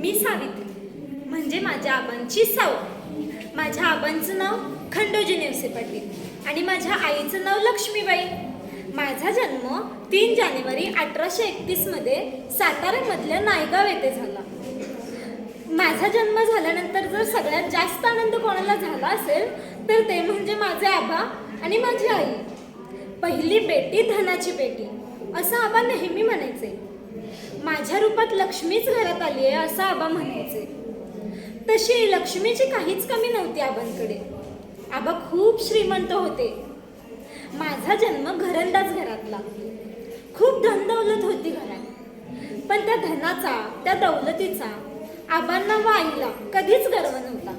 मी सावित्री. म्हणजे माझ्या आबांची साऊ माझ्या आबांचं नाव खंडोजी नेवसे पाटील आणि माझ्या आईचं नाव लक्ष्मीबाई. माझा जन्म तीन जानेवारी अठराशे एकतीसमध्ये साताऱ्यामधल्या नायगाव येथे झाला. माझा जन्म झाल्यानंतर जर सगळ्यात जास्त आनंद कोणाला झाला असेल तर ते म्हणजे माझे आबा आणि माझी आई. पहिली बेटी धनाची बेटी असं आबा नेहमी म्हणायचे. माझ्या रूपात लक्ष्मीच घरात आली आहे असं आबा म्हणायचे. तशी लक्ष्मीची काहीच कमी नव्हती आबांकडे. आबा खूप श्रीमंत होते. माझा जन्म घरंदाज घरातला. खूप धन दौलत होती घरात. पण त्या धनाचा त्या दौलतीचा आबांना व आईला कधीच गर्व नव्हता.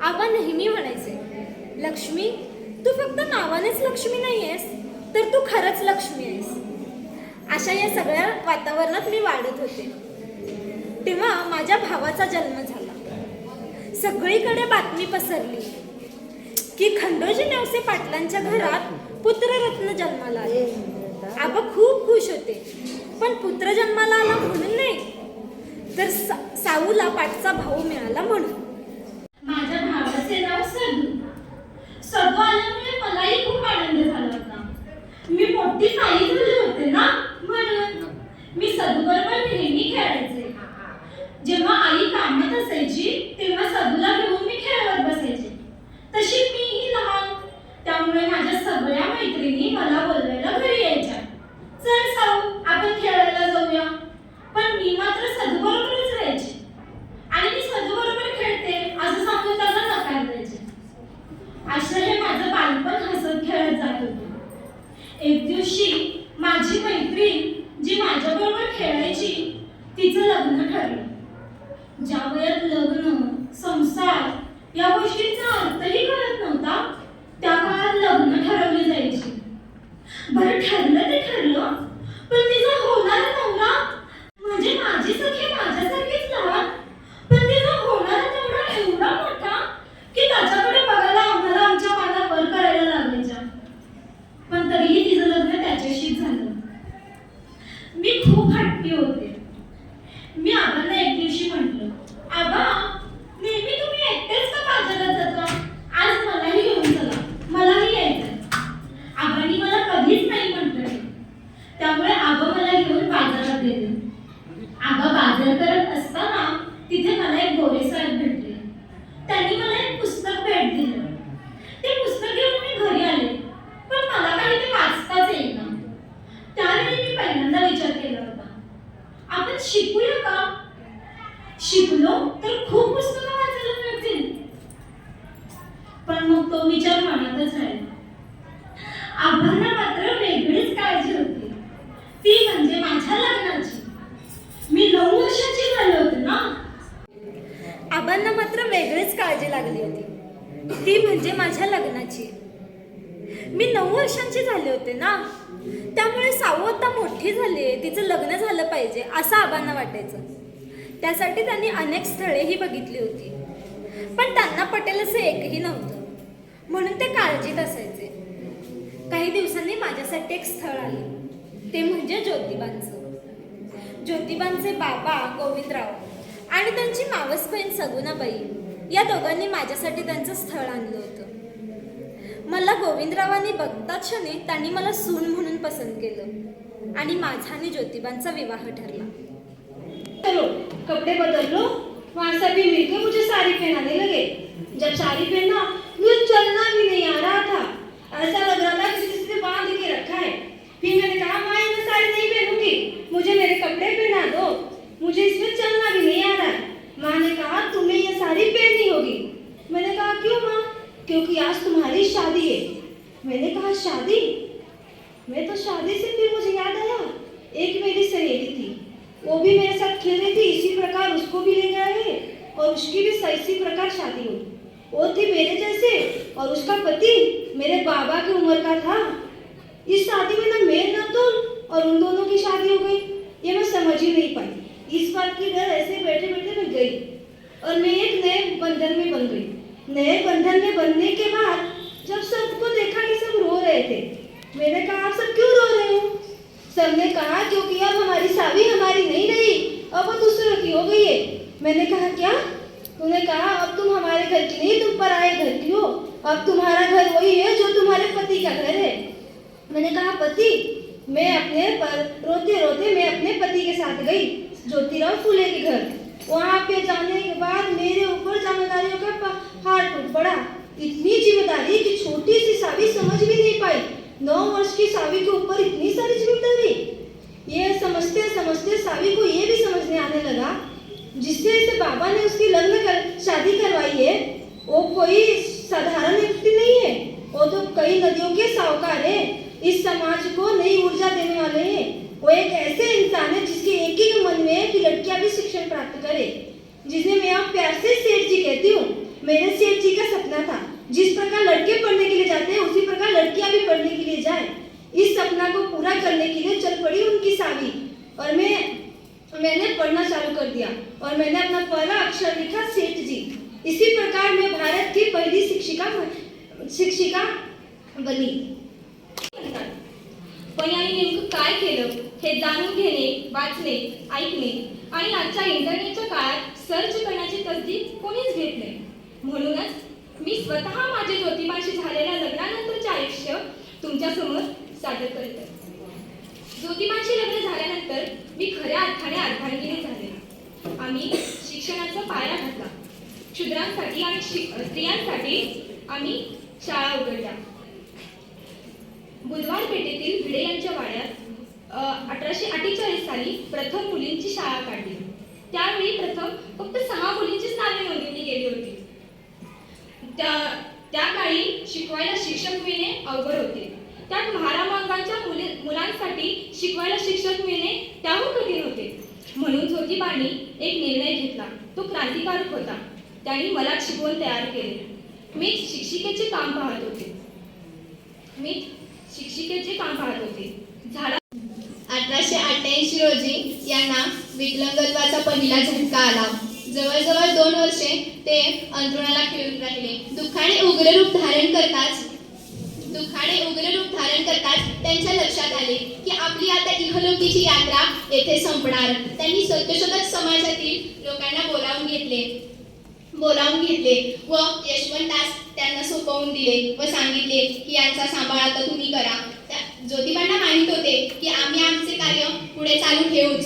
आबा नेहमी म्हणायचे लक्ष्मी तू फक्त नावानेच लक्ष्मी नाही आहेस तर तू खरंच लक्ष्मी आहेस. अशा या सगळ्या वातावरणात मी वाढत होते. तेव्हा माझ्या भावाचा जन्म झाला. सगळीकडे बातमी पसरली की खंडोजी नेवसे पाटलांच्या घरात पुत्ररत्न जन्माला आले. आबा खूप खुश होते पण पुत्र जन्माला आला म्हणून नाही तर सा- साऊला पाठचा भाऊ मिळाला म्हणून. माझ्या भावाचे नाव सदू. सदू आल्यामुळे मलाही खूप आनंद झाला. मी मोठी ताई झाले होते ना? म्हणून. मी सदूबरोबर नेहमी खेळायचे. जेव्हा आई कामात असायची तेव्हा सदूला घेऊन मी खेळत बसायचे. तशी मीही लहान. त्यामुळे माझ्या सगळ्या मैत्रिणी मला बोलवायला घरी यायच्या. चल साऊ आपण खेळायला जाऊया. पण मी मात्र सदूबरोबरच राहायची. राहायचे आणि मी सदूबरोबर खेळते असं सांगून त्याला नकार द्यायचे. अशा हे माझं बालपण हसत खेळत जात एक दिवशी माझी मैत्रीण जी माझ्याबरोबर खेळायची तिचं लग्न ठरलं. ज्या वयात लग्न संसार या गोष्टींचा अर्थही कळत नव्हता त्या काळात लग्न ठरवली जायची. बरं ठरलं ठरलं पण तिचा होणारा नवरा म्हणजे माझी सखी माझ्यासारखीच लहान पण तिचा होणारा नवरा एवढा मोठा की त्याच्याकडे बघायला आम्हाला आमच्या पाना वर करायला लागायच्या पण तरीही तिचं लग्न त्याच्याशीच झालं मी खूप हट्टी होते मी आबांना एक दिवशी म्हटलं आबा नेहमी तुम्ही एकटेच का बाजारात जाता आज मलाही घेऊन चला मलाही यायचं आबांनी मला कधीच नाही म्हटलं त्यामुळे आबा मला घेऊन बाजारात गेले आबा बाजार करत असताना तिथे मला एक गोरे साहेब भेटले त्यांनी मला एक पुस्तक भेट दिलं ते पुस्तक घेऊन मी घरी आले पण मला काही ते वाचताच येईना त्यावेळी मी पहिल्यांदा विचार केला होता आपण शिकूया का? शिकलो तर खूप पुस्तकं वाचायला मिळतील. पण मग तो विचार मनातच राहिला. आभांना मात्र वेगळीच काळजी होती. ती म्हणजे माझ्या लग्नाची. मी नऊ वर्षाची झाले होते ना? आबांना मात्र वेगळीच काळजी लागली होती. ती म्हणजे माझ्या लग्नाची. मी नऊ वर्षांची झाले होते ना? त्यामुळे सावू आता मोठी झाली आहे तिचं लग्न झालं पाहिजे असं आबांना वाटायचं. त्यासाठी त्यांनी अनेक स्थळेही बघितली होती. पण त्यांना पटेल असं एकही नव्हतं. म्हणून ते काळजीत असायचे. काही दिवसांनी माझ्यासाठी एक स्थळ आले. ते म्हणजे ज्योतिबांचं. ज्योतिबांचे बाबा गोविंदराव आणि त्यांची मावस बहीण सगुणाबाई या दोघांनी माझ्यासाठी त्यांचं स्थळ आणलं होतं. मला गोविंदरावांनी बघताच क्षणी त्यांनी मला सून म्हणून पसंत केलं. आणि माझा आणि ज्योतिबांचा विवाह ठरला. चलो कपड़े बदल लो वहां से भी मिलके मुझे साड़ी पहनाने लगे जब साड़ी पहना मुझे चलना भी नहीं आ रहा था. ऐसा लग रहा था किसी से बांध के रखा है. फिर मैंने कहा माँ मैं साड़ी नहीं पहनूंगी. मुझे मेरे कपड़े पहना दो. मुझे इसमें चलना भी नहीं आ रहा है. माँ ने कहा तुम्हें ये साड़ी पहननी होगी. मैंने कहा क्यों माँ? क्योंकि आज तुम्हारी शादी है। मैंने कहा, शादी? मैं तो शादी से फिर मुझे याद आया। एक मेरी सहेली थी। वो भी मेरे साथ खेल रही थी, इसी प्रकार उसको भी ले गए और उसकी भी इसी प्रकार शादी हुई। वो थी मेरे जैसे और उसका पति मेरे बाबा की उम्र का था। इस शादी में ना मेल ना तो और उन दोनों की शादी हो गई। ये मैं समझ ही नहीं पाई। इस बात की डर ऐसे बैठे बैठे मैं गई और मैं एक नए बंधन में बन गई। नए बंधन में बनने के बाद जब सबको देखा कि सब रो रहे थे, मैंने कहा, आप सब क्यों रो रहे हो? सबने कहा क्योंकि अब हमारी शादी हमारी नहीं रही, अब वो दूसरों की हो गई है। मैंने कहा, क्या? तूने कहा, अब तुम हमारे घर की नहीं, तुम पर आए घर की हो। अब तुम्हारा घर वही है जो तुम्हारे पति का घर है। मैंने कहा, पति, मैं अपने पर रोते रोते मैं अपने पति के साथ गई, ज्योतिराव फूले के घर। वहाँ पे जाने के बाद मेरे ऊपर जिम्मेदारियों का पहाड़ टूट पड़ा। इतनी ज़िम्मेदारी कि छोटी सी सावी समझ भी नहीं पाई। नौ वर्ष की सावी के ऊपर इतनी सारी ज़िम्मेदारी। ये समझते समझते सावी को ये भी समझने आने लगा, जिससे इसे बाबा ने उसकी लग्न कर शादी करवाई है। वो कोई साधारण व्यक्ति नहीं है। वो तो कई नदियों के साहूकार है। इस समाज को नई ऊर्जा देने वाले हैं। वो एक ऐसे इंसान है जिसके एक ही मन में है कि लड़कियाँ भी शिक्षण प्राप्त करे। जिसे मैं आप प्यार से सेठ जी कहती हूँ, मेरे सेठ जी का सपना था। जिस प्रकार लड़के पढ़ने के लिए जाते हैं, उसी प्रकार लड़कियाँ भी पढ़ने के लिए जाएँ। इस सपना को पूरा करने के लिए चल पड़ी उनकी सावी। और मैं, मैंने पढ़ना चालू कर दिया और मैंने अपना पहला अक्षर लिखा सेठ जी। इसी प्रकार मैं भारत की पहली शिक्षिका शिक्षिका बनी। पण याने नेमकं काय केलं हे जाणून घेणे वाचणे ऐकणे आणि आजच्या इंटरनेटच्या काळात सर्च करण्याची तसदी कोणीच घेत नाही. म्हणूनच मी स्वतः माझे ज्योतिबाशी झालेल्या लग्नानंतरचे आयुष्य तुमच्यासमोर सादर करते ज्योतिबाशी लग्न झाल्यानंतर मी खऱ्या अर्थाने अर्धांगिनी झाले. आम्ही शिक्षणाचा पाया घातला. क्षुद्रांसाठी आणि स्त्रियांसाठी आम्ही शाळा उघडल्या. बुधवार पेठेतील भिडे यांच्या वाड्यात अठराशे अठ्ठेचाळीस साली प्रथम मुलींची शाळा काढली. त्यावेळी प्रथम फक्त सहा मुलींचीच नावे नोंदवली गेली होती. त्या त्या काळी शिकवायला शिक्षक मिळणे अवघड होते. त्यात महारामांगांच्या मुली मुलांसाठी शिकवायला शिक्षक मिळणे त्याहून कठीण होते. म्हणून ज्योतिबांनी एक निर्णय घेतला. तो क्रांतिकारक होता. त्यांनी मला शिकवून तयार केले. मी शिक्षिकेचे काम पाहत होते. मी शिक्षिकेचे काम पाहत होते. झाडा अठराशे अठ्ठ्याऐंशी रोजी यांना विकलांगत्वाचा पहिला झटका आला. जवळजवळ दोन वर्षे ते अंतरुणाला खिळून राहिले. दुःखाने उग्र रूप धारण करताच दुःखाने उग्र रूप धारण करताच त्यांच्या लक्षात आले की आपली आता इहलोकीची यात्रा येथे संपणार. त्यांनी सत्यशोधक समाजातील लोकांना बोलावून घेतले. बोलावून घेतले व यशवंतदास त्यांना सोपवून दिले व सांगितले की यांचा सांभाळ आता तुम्ही करा. त्या- ज्योतिबांना माहीत होते की आम्ही आमचे कार्य पुढे चालू ठेवूच.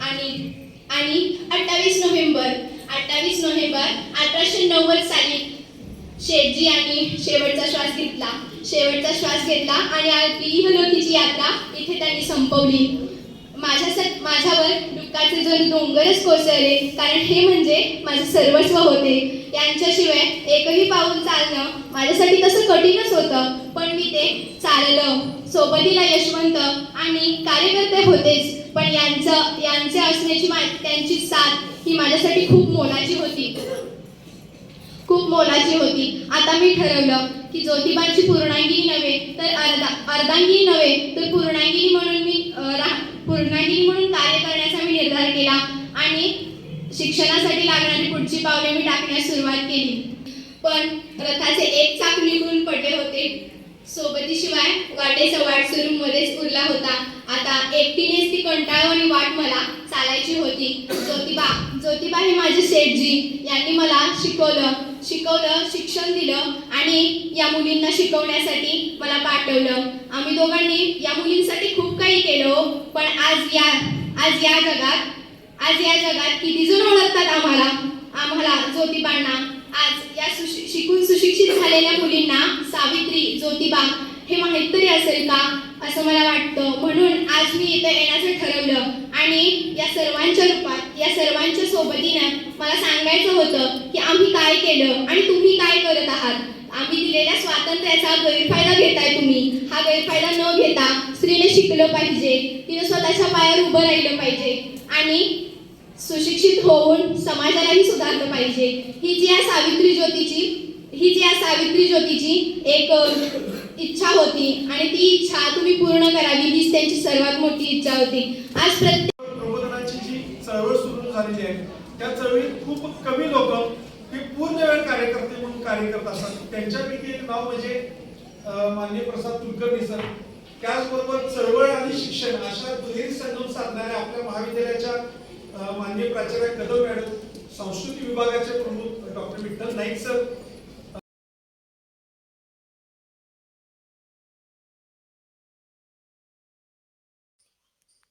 आणि आणि अठ्ठावीस नोव्हेंबर अठ्ठावीस नोव्हेंबर अठराशे नव्वद साली शेठजी यांनी शेवटचा श्वास घेतला. शेवटचा श्वास घेतला आणि आपली इहलोकीची यात्रा इथे त्यांनी संपवली. माझ्या माझ्यावर दुःखाचे जण डोंगरच कोसळले कारण हे म्हणजे माझे सर्वस्व होते. यांच्याशिवाय एकही पाऊल चालणं माझ्यासाठी तसं कठीणच होतं. पण मी ते चाललं. सोबतीला यशवंत आणि कार्यकर्ते होतेच. पण यांचं यांचे असण्याची मा त्यांची साथ ही माझ्यासाठी खूप मोलाची होती. खूप मोलाची होती. आता मी ठरवलं की ज्योतिबांची पूर्णांगिनी नव्हे तर अर्धा अर्धांगिनी नव्हे तर पूर्णांगिनी म्हणून मी रा- पूर्णांगिनी म्हणून कार्य करण्याचा मी निर्धार केला. आणि शिक्षणासाठी लागणारी पुढची पावले मी टाकण्यास सुरुवात केली. पण रथाचे एक चाक निघून पडले होते. सोबतीशिवाय वाटेचा वाट सुरू मध्येच उरला होता. आता एकटीनेच ती कंटाळवाणी वाट मला चालायची होती. ज्योतिबा ज्योतिबा हे माझे सेठजी. यांनी मला शिकवलं शिकवलं शिक्षण दिलं आणि या मुलींना शिकवण्यासाठी मला पाठवलं. आम्ही दोघांनी या मुलींसाठी खूप काही केलं हो. पण आज या आज या जगात आज या जगात किती जण ओळखतात आम्हाला? आम्हाला ज्योतिबांना. आज या शिकून सुशिक्षित झालेल्या मुलींना सावित्री ज्योतिबा हे माहीत तरी असेल का? असं मला वाटतं. म्हणून आज मी इथं येण्याचं ठरवलं. आणि या सर्वांच्या रूपात या सर्वांच्या सोबतीनं मला सांगायचं होतं की आम्ही काय केलं आणि तुम्ही काय करत आहात? आम्ही दिलेल्या स्वातंत्र्याचा गैरफायदा घेताय तुम्ही. हा गैरफायदा न घेता स्त्रीने शिकलं पाहिजे. तिने स्वतःच्या पायावर उभं राहिलं पाहिजे. आणि सुशिक्षित होऊन समाजालाही सुधारलं पाहिजे. ही जी या सावित्री ज्योतीची ही जी या सावित्री ज्योतीची एक इच्छा होती आणि ती इच्छा तुम्ही पूर्ण करावी हीच त्यांची सर्वात मोठी इच्छा होती. आज प्रत्येक प्रबोधनाची जी चळवळ सुरू झालेली आहे त्या चळवळीत खूप कमी लोक हे पूर्ण वेळ कार्यकर्ते म्हणून कार्य करत असतात. त्यांच्यापैकी एक नाव म्हणजे माननीय प्रसाद कुलकर्णी सर. त्याचबरोबर चळवळ आणि शिक्षण. अशा आपल्या महाविद्यालयाच्या माननीय प्राचार्य कदम मॅडम संस्कृती विभागाचे प्रमुख डॉक्टर विठ्ठल नाईक सर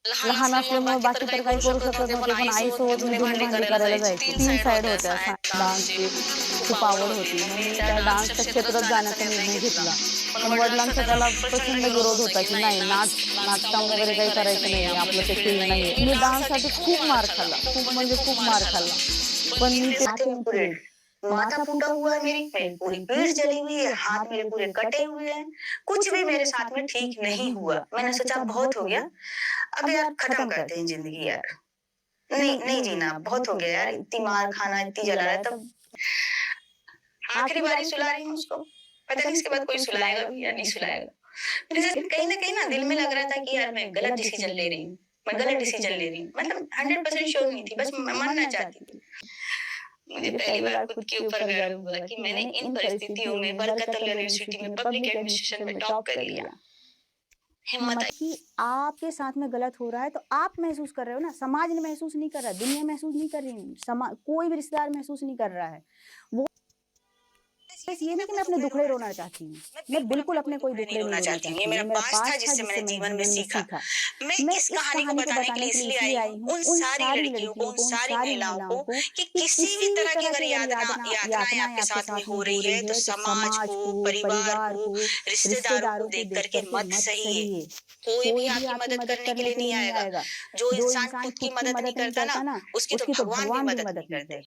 लहान असल्यामुळे बाकी तर काही करू शकत नव्हते पण आईसोबत मी धुणी भांडी करायला जायची. तीन साईड होत्या डान्सची खूप आवड होती. मग मी त्या डान्सच्या क्षेत्रात जाण्याचा निर्णय घेतला. पण वडिलांचा त्याला प्रचंड विरोध होता की नाही नाच नाचकाम वगैरे काही करायचं नाही. आपलं ते फील्ड नाही मी डान्ससाठी खूप मार खाल्ला. खूप म्हणजे खूप मार खाल्ला. पण मी ते माथा फूटा हुआ है मेरी मेरी पूरी पीठ जली हुई है, हाथ मेरे पूरे कटे हुए हैं। कुछ भी मेरे साथ में ठीक नहीं हुआ, मैंने सोचा बहुत हो गया। अब यार खत्म करते हैं ज़िंदगी यार। नहीं नहीं जीना, बहुत हो गया यार, इतनी मार खाना, इतनी जला रहा है, तब आखिरी बारी सुला रही हूँ उसको। पता नहीं इसके बाद कोई सुलाएगा भी या नहीं सुलाएगा। कहीं ना कहीं ना दिल में लग रहा था कि यार मैं गलत डिसीज़न ले रही हूँ, मैं गलत डिसीज़न ले रही हूँ। मतलब हंड्रेड परसेंट श्योर नहीं थी, बस मैं मरना चाहती थी। मुझे पहली बार खुद के ऊपर गर्व हुआ कि मैंने इन परिस्थितियों में बरकत यूनिवर्सिटी में पब्लिक एडमिनिस्ट्रेशन में टॉप कर लिया। हिम्मत कि आपके साथ में गलत हो रहा है तो आप महसूस कर रहे हो ना? समाज ने महसूस नहीं कर रहा दुनिया महसूस नहीं कर रही समा समाज कोई भी रिश्तेदार महसूस नहीं कर रहा है। वो बस ये नहीं कि मैं अपने दुखड़े रोना चाहती हूँ। मैं बिल्कुल अपने कोई दुखड़े नहीं रोना चाहती हूँ। ये मेरा पास था जिससे मैंने जीवन में सीखा। मैं इस कहानी को बताने के लिए इसलिए आई हूँ। उन सारी लड़कियों को उन सारी महिलाओं को कि किसी भी तरह की अगर यातना यातनाएँ आपके साथ में हो रही है तो समाज को परिवार को रिश्तेदारों को देख करके मत सही कोई भी आपकी मदद करने के लिए नहीं आएगा। जो इंसान खुद की मदद नहीं करता ना उसकी तो भगवान भी मदद नहीं करते